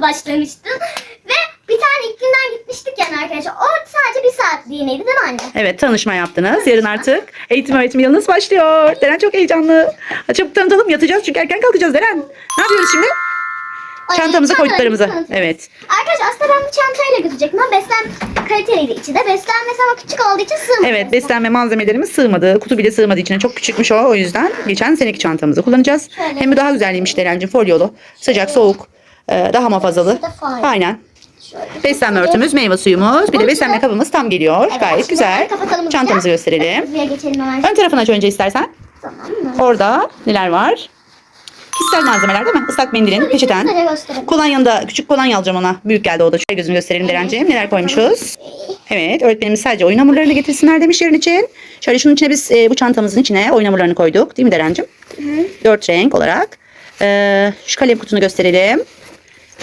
sınıfa başlamıştım. Ve bir tane ilk günden gitmiştik yani arkadaşlar. O sadece bir saatliğineydi değil mi anne? Evet tanışma yaptınız. Yarın artık eğitim öğretim yılınız başlıyor. Deren çok heyecanlı. Çabuk tanıtalım yatacağız çünkü erken kalkacağız Deren. Ne yapıyoruz şimdi? Çantamıza koyduklarımızı. Evet. Arkadaşlar aslında ben bu çantayla götürecektim ama beslen kaliteliydi içi de. Beslenmesi ama küçük olduğu için sığmadı. Evet beslenme malzemelerimiz sığmadı. Kutu bile sığmadı içine. Çok küçükmüş o. O yüzden geçen seneki çantamızı kullanacağız. Şöyle. Hem de daha güzelliymiş Deren'cim. Folyolu. Sıcak soğuk. Ee, daha muhafazalı. Aynen. Beslenme örtümüz, meyve suyumuz. Bir de beslenme kabımız tam geliyor. Evet, Gayet güzel. Çantamızı gösterelim. Ön tarafını aç önce istersen. Orada neler var? Kişisel malzemeler değil mi? Islak mendilin, peçeten. Şöyle gösterelim. Kolonyanı da küçük kolonya alacağım ona. Büyük geldi o da. Şöyle gözünü gösterelim Derenciğim. Neler koymuşuz? Evet öğretmenimiz sadece oyun hamurlarını getirsinler demiş yarın için. Şöyle şunun içine biz e, bu çantamızın içine oyun hamurlarını koyduk. Değil mi Derencim? Dört renk olarak. Ee, şu kalem kutunu gösterelim.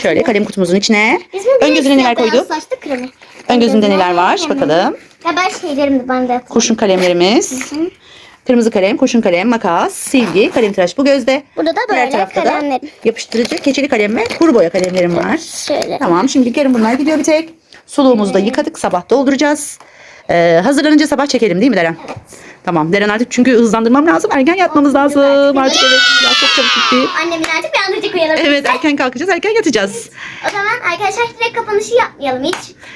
Şöyle kalem kutumuzun içine. Ön gözüne neler koyduk? saçlı kremi. Ön gözünde neler var? Bakalım. Ya ben şeylerim de ben de. Kurşun kalemlerimiz. Kırmızı kalem, kurşun kalem, makas, silgi, kalem tıraş bu gözde. Burada da Diğer böyle tarafta kalemlerim. da yapıştırıcı, keçeli kalem ve kuru boya kalemlerim var. Şöyle. Tamam şimdi yarın bunlar gidiyor bir tek. Suluğumuzu da yıkadık sabah dolduracağız. Ee, hazırlanınca sabah çekelim değil mi Deren? Tamam Deren artık çünkü hızlandırmam lazım. Erken yatmamız lazım. Artık evet ya çok çabuk gitti. Annem birazcık uyandıracak uyanır. Evet erken kalkacağız erken yatacağız. O zaman arkadaşlar direkt kapanışı yapmayalım hiç.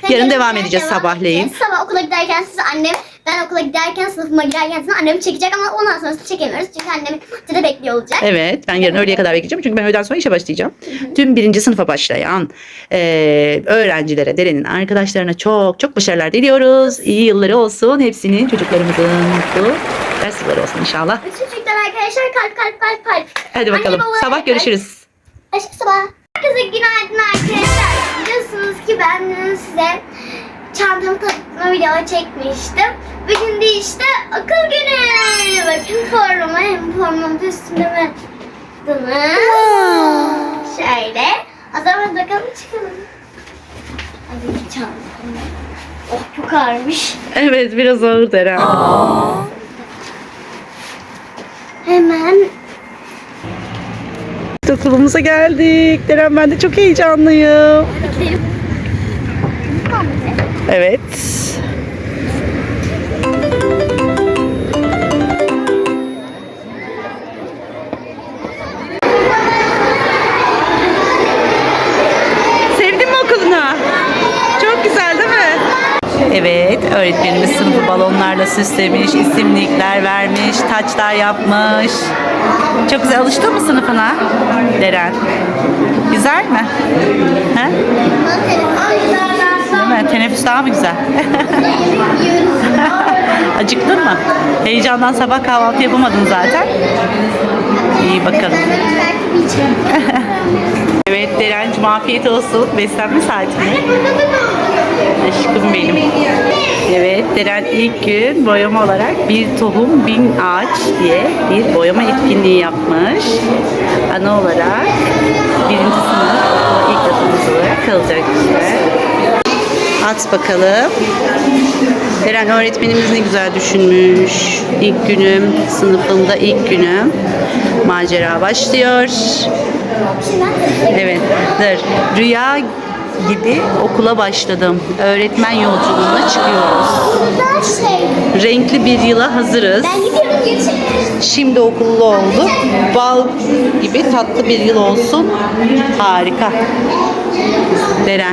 Yarın devam edeceğiz devam sabahleyin. edeceğiz. Sabah okula giderken siz annem, ben okula giderken sınıfıma girerken siz annem çekecek ama ondan sonrasını çekemiyoruz. Çünkü annem de bekliyor olacak. Evet ben yarın öğleye kadar bekleyeceğim çünkü ben öğleden sonra işe başlayacağım. Tüm birinci sınıfa başlayan eee, öğrencilere, Deren'in arkadaşlarına çok çok başarılar diliyoruz. İyi yılları olsun. Hepsinin çocuklarımızın mutlu ders yılları olsun inşallah. Bütün çocuklar arkadaşlar kalp kalp kalp kalp. Hadi bakalım. Anne, Sabah görüşürüz. Aşk sabah. Herkese günaydın arkadaşlar. Biliyorsunuz ki ben size çantamı tanıtma video çekmiştim. Bugün de işte okul günü. Bakın formuma hem formamda üstünde mi? Şöyle. O zaman bakalım çıkalım. Hadi çantam. Oh çok ağırmış. Evet biraz ağır Deren. Hemen Okulumuza geldik. Deren ben de çok heyecanlıyım. Evet. Sevdin mi okulunu? Çok güzel değil mi? Evet, öğretmenimiz sınıfı balonlarla süslemiş, isimlikler vermiş, taçlar yapmış. Çok güzel. Alıştın mı sınıfına? Deren. Güzel mi? He? Değil mi? Teneffüs daha mı güzel? Acıktın mı? Heyecandan sabah kahvaltı yapamadın zaten. İyi bakalım. Evet Deren'cim afiyet olsun. Beslenme saati? Aşkım benim. Evet Deren ilk gün boyama olarak bir tohum bin ağaç diye bir boyama etkinliği yapmış. Ana olarak birinci sınıf ilk adımız olarak kalacak işte. At bakalım. Eren öğretmenimiz ne güzel düşünmüş. İlk günüm, sınıfımda ilk günüm. Macera başlıyor. Evet, dur. Rüya gibi okula başladım. Öğretmen yolculuğuna çıkıyoruz. Renkli bir yıla hazırız. Şimdi okullu olduk. Bal gibi tatlı bir yıl olsun. Harika. Deren.